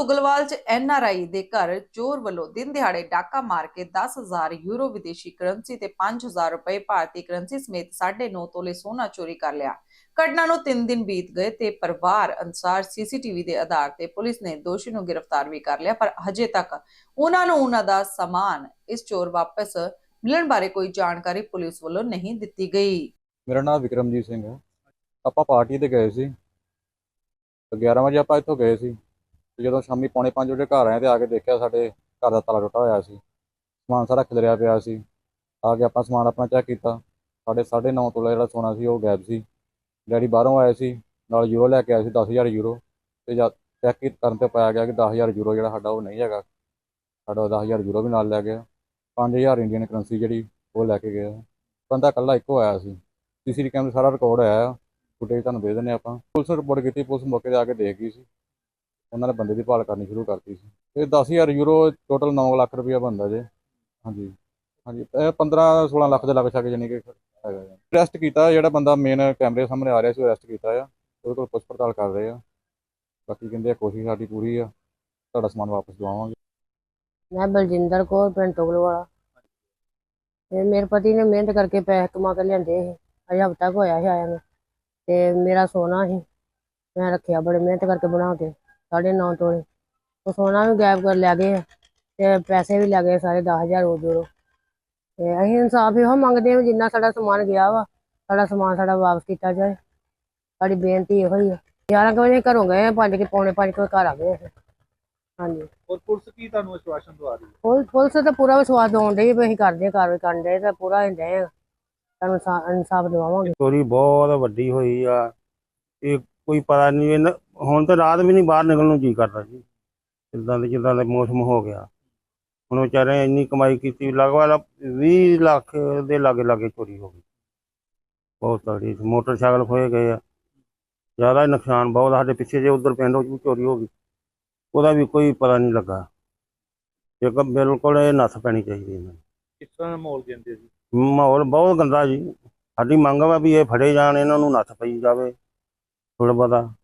ਤੁਗਲਵਾਲ 'ਚ ਐਨਆਰਆਈ ਦੇ ਘਰ ਚੋਰ ਵੱਲੋਂ ਦਿਨ ਦਿਹਾੜੇ ਡਾਕਾ ਮਾਰ ਕੇ 10000 ਯੂਰੋ ਵਿਦੇਸ਼ੀ ਕਰੰਸੀ ਤੇ 5000 ਰੁਪਏ ਭਾਰਤੀ ਕਰੰਸੀ ਸਮੇਤ 9.5 ਤੋਲੇ ਸੋਨਾ ਚੋਰੀ ਕਰ ਲਿਆ। ਘਟਨਾ ਨੂੰ 3 ਦਿਨ ਬੀਤ ਗਏ ਤੇ ਪਰਿਵਾਰ ਅਨਸਾਰ ਸੀਸੀਟੀਵੀ ਦੇ ਆਧਾਰ ਤੇ ਪੁਲਿਸ ਨੇ ਦੋਸ਼ੀ ਨੂੰ ਗ੍ਰਿਫਤਾਰ ਵੀ ਕਰ ਲਿਆ, ਪਰ ਹਜੇ ਤੱਕ ਉਹਨਾਂ ਨੂੰ ਉਹਨਾਂ ਦਾ ਸਮਾਨ ਇਸ ਚੋਰ ਵਾਪਸ ਮਿਲਣ ਬਾਰੇ ਕੋਈ ਜਾਣਕਾਰੀ ਪੁਲਿਸ ਵੱਲੋਂ ਨਹੀਂ ਦਿੱਤੀ ਗਈ। ਮੇਰਾ ਨਾਮ ਵਿਕਰਮਜੀਤ ਸਿੰਘ ਹੈ। ਆਪਾਂ ਪਾਰਟੀ ਤੇ ਗਏ ਸੀ। ਤੇ 11 ਵਜੇ ਆਪਾਂ ਇੱਥੋਂ ਗਏ ਸੀ। ਤੇ ਜਦੋਂ ਸ਼ਾਮੀ ਪੌਣੇ 5 ਵਜੇ ਘਰ ਆਏ ਤੇ ਆ ਕੇ ਦੇਖਿਆ ਸਾਡੇ ਘਰ ਦਾ ਤਾਲਾ ਟੁੱਟਾ ਹੋਇਆ ਸੀ। ਸਮਾਨ ਸਾਰਾ ਖਿਲਰਿਆ ਪਿਆ ਸੀ। ਆ ਕੇ ਆਪਾਂ ਸਮਾਨ ਆਪਣਾ ਚੈੱਕ ਕੀਤਾ। ਸਾਡੇ 9.5 ਤੋਲਾ ਜਿਹੜਾ ਸੋਨਾ ਸੀ ਉਹ ਗਾਇਬ ਸੀ। ਡੈਡੀ ਬਾਹਰੋਂ ਆਏ ਸੀ। ਨਾਲ ਯੂਰੋ ਲੈ ਕੇ ਆਏ ਸੀ 10000 ਯੂਰੋ। ਤੇ ਜਦ ਚੈੱਕ ਕਰਨ ਤੇ ਪਾਇਆ ਗਿਆ ਕਿ 10000 ਯੂਰੋ ਜਿਹੜਾ ਸਾਡਾ ਉਹ ਨਹੀਂ ਹੈਗਾ। ਸਾਡਾ 10000 ਯੂਰੋ ਵੀ ਨਾਲ ਲੈ ਗਿਆ। 5000 ਇੰਡੀਅਨ ਕਰੰਸੀ ਜਿਹੜੀ ਉਹ ਲੈ ਕੇ ਗਿਆ। ਬੰਦਾ ਇਕੱਲਾ ਇੱਕੋ ਆਇਆ ਸੀ। ਸੀਸੀਟੀਵੀ ਕੈਮਰੇ ਸਾਰਾ ਰਿਕਾਰਡ ਆਇਆ। ਆ ਫੁਟੇਜ ਤੁਹਾਨੂੰ ਦੇ ਦਿੰਦੇ ਆਪਾਂ। ਪੁਲਿਸ ਰਿਪੋਰਟ ਕੀਤੀ, ਪੁਲਿਸ ਮੌਕੇ ਤੇ ਆ ਕੇ ਦੇਖ ਗਈ ਸੀ। ਉਹਨਾਂ ਨੇ ਬੰਦੇ ਦੀ ਭਾਲ ਕਰਨੀ ਸ਼ੁਰੂ ਕਰਤੀ ਸੀ। ਤੇ 10000 ਯੂਰੋ ਟੋਟਲ 9 ਲੱਖ ਰੁਪਇਆ ਬਣਦਾ ਜੇ। ਹਾਂਜੀ ਹਾਂਜੀ 15 16 ਲੱਖ ਦੇ ਲੱਗ ਛੱਕ ਜਾਨੀ ਕਿ ਹੈਗਾ ਅਰੈਸਟ ਕੀਤਾ ਜਿਹੜਾ ਬੰਦਾ ਮੇਨ ਕੈਮਰੇ ਸਾਹਮਣੇ ਆ ਰਿਹਾ ਸੀ ਅਰੈਸਟ ਕੀਤਾ ਆ। ਉਹਦੇ ਕੋਲ ਪੁੱਛ ਪੜਤਾਲ ਕਰ ਰਹੇ ਆ। ਬਾਕੀ ਕਹਿੰਦੇ ਆ ਕੋਸ਼ਿਸ਼ ਸਾਡੀ ਪੂਰੀ ਆ, ਤੁਹਾਡਾ ਸਮਾਨ ਵਾਪਸ ਦਵਾਵਾਂਗੇ। ਮੈਂ ਬਲਜਿੰਦਰ ਕੌਰ, ਪਿੰਡ ਤੁਗਲਵਾਲਾ ਤੇ ਮੇਰੇ ਪਤੀ ਨੇ ਮਿਹਨਤ ਕਰਕੇ ਪੈਸੇ ਕਮਾ ਕੇ ਲਿਆਂਦੇ ਸੀ। ਅਜੇ ਹਫ਼ਤਾ ਹੋਇਆ ਸੀ ਆਇਆ ਨੂੰ। ਤੇ ਮੇਰਾ ਸੋਨਾ ਸੀ। ਮੈਂ ਰੱਖਿਆ ਬੜੇ ਮਿਹਨਤ ਕਰਕੇ ਬਣਾ ਕੇ। ਸਾਢੇ ਨੌ ਤੋਲੇ। ਉਹ ਸੋਨਾ ਵੀ ਗਾਇਬ ਕਰ ਲਿਆ ਗਏ ਆ ਤੇ ਪੈਸੇ ਵੀ ਲੱਗੇ ਸਾਰੇ 10000 ਉਹ ਜੋੜੋ। ਤੇ ਅਸੀਂ ਇਨਸਾਫ ਇਹੋ ਮੰਗਦੇ ਹਾਂ ਜਿੰਨਾ ਸਾਡਾ ਸਮਾਨ ਗਿਆ ਵਾ ਸਾਡਾ ਸਮਾਨ ਸਾਡਾ ਵਾਪਸ ਕੀਤਾ ਜਾਏ। ਸਾਡੀ ਬੇਨਤੀ ਇਹੋ ਹੀ ਆ। 11 ਕੁ ਵਜੇ ਘਰੋਂ ਗਏ ਪੰਜ ਕੇ ਪੌਣੇ ਪੰਜ ਕੁ ਵਜੇ ਘਰ ਆ ਗਏ ਅਸੀਂ। ਹਾਂਜੀ। ਔਰ ਪੁਲਿਸ ਕੀ ਤੁਹਾਨੂੰ ਆਸ਼ਵਾਸਨ ਦਵਾ ਰਹੀ ਹੈ? ਪੁਲ- ਪੁਲਿਸ ਤਾਂ ਪੂਰਾ ਵਿਸ਼ਵਾਸ ਦਿਵਾਉਣ ਡਈ ਵੀ ਅਸੀਂ ਕਰਦੇ ਹਾਂ ਕਾਰਵਾਈ ਕਰਨ ਦੇ ਤਾਂ ਪੂਰਾ ਹੀ ਦੇ ਤੁਹਾਨੂੰ ਇਨਸਾ- ਇਨਸਾਫ ਦਿਵਾਵਾਂਗੇ। ਚੋਰੀ ਬਹੁਤ ਵੱਡੀ ਹੋਈ ਆ। ਇਹ ਕੋਈ ਪਤਾ ਨਹੀਂ ਇਹਨਾਂ ਹੁਣ ਤਾਂ ਰਾਤ ਵੀ ਨਹੀਂ ਬਾਹਰ ਨਿਕਲਣ ਨੂੰ ਜੀ ਕਰਦਾ ਜੀ। ਜਿੱਦਾਂ ਦੇ ਜਿੱਦਾਂ ਦਾ ਮੌਸਮ ਹੋ ਗਿਆ। ਹੁਣ ਵਿਚਾਰੇ ਇੰਨੀ ਕਮਾਈ ਕੀਤੀ ਲਗਭਗ 20 ਲੱਖ ਦੇ ਲਾਗੇ ਲਾਗੇ ਚੋਰੀ ਹੋ ਗਈ। ਬਹੁਤ ਤਗੜੀ ਮੋਟਰਸਾਈਕਲ ਖੋਏ ਗਏ ਆ। ਜ਼ਿਆਦਾ ਹੀ ਨੁਕਸਾਨ ਬਹੁਤ ਸਾਡੇ ਪਿੱਛੇ ਜੇ ਉਧਰ ਪਿੰਡ ਵਿੱਚ ਵੀ ਚੋਰੀ ਹੋ ਗਈ। ਉਹਦਾ ਵੀ ਕੋਈ ਪਤਾ ਨਹੀਂ ਲੱਗਾ। ਇੱਕ ਬਿਲਕੁਲ ਇਹ ਨੱਥ ਪੈਣੀ ਚਾਹੀਦੀ ਇਹਨਾਂ ਨੂੰ। ਕਿਸ ਤਰ੍ਹਾਂ ਦਾ ਮਾਹੌਲ ਕਹਿੰਦੇ ਜੀ? ਮਾਹੌਲ ਬਹੁਤ ਗੰਦਾ ਜੀ। ਸਾਡੀ ਮੰਗ ਵਾ ਵੀ ਇਹ ਫੜੇ ਜਾਣ ਇਹਨਾਂ ਨੂੰ ਨੱਥ ਪਈ ਜਾਵੇ। ਥੋੜਾ ਬਹੁਤਾ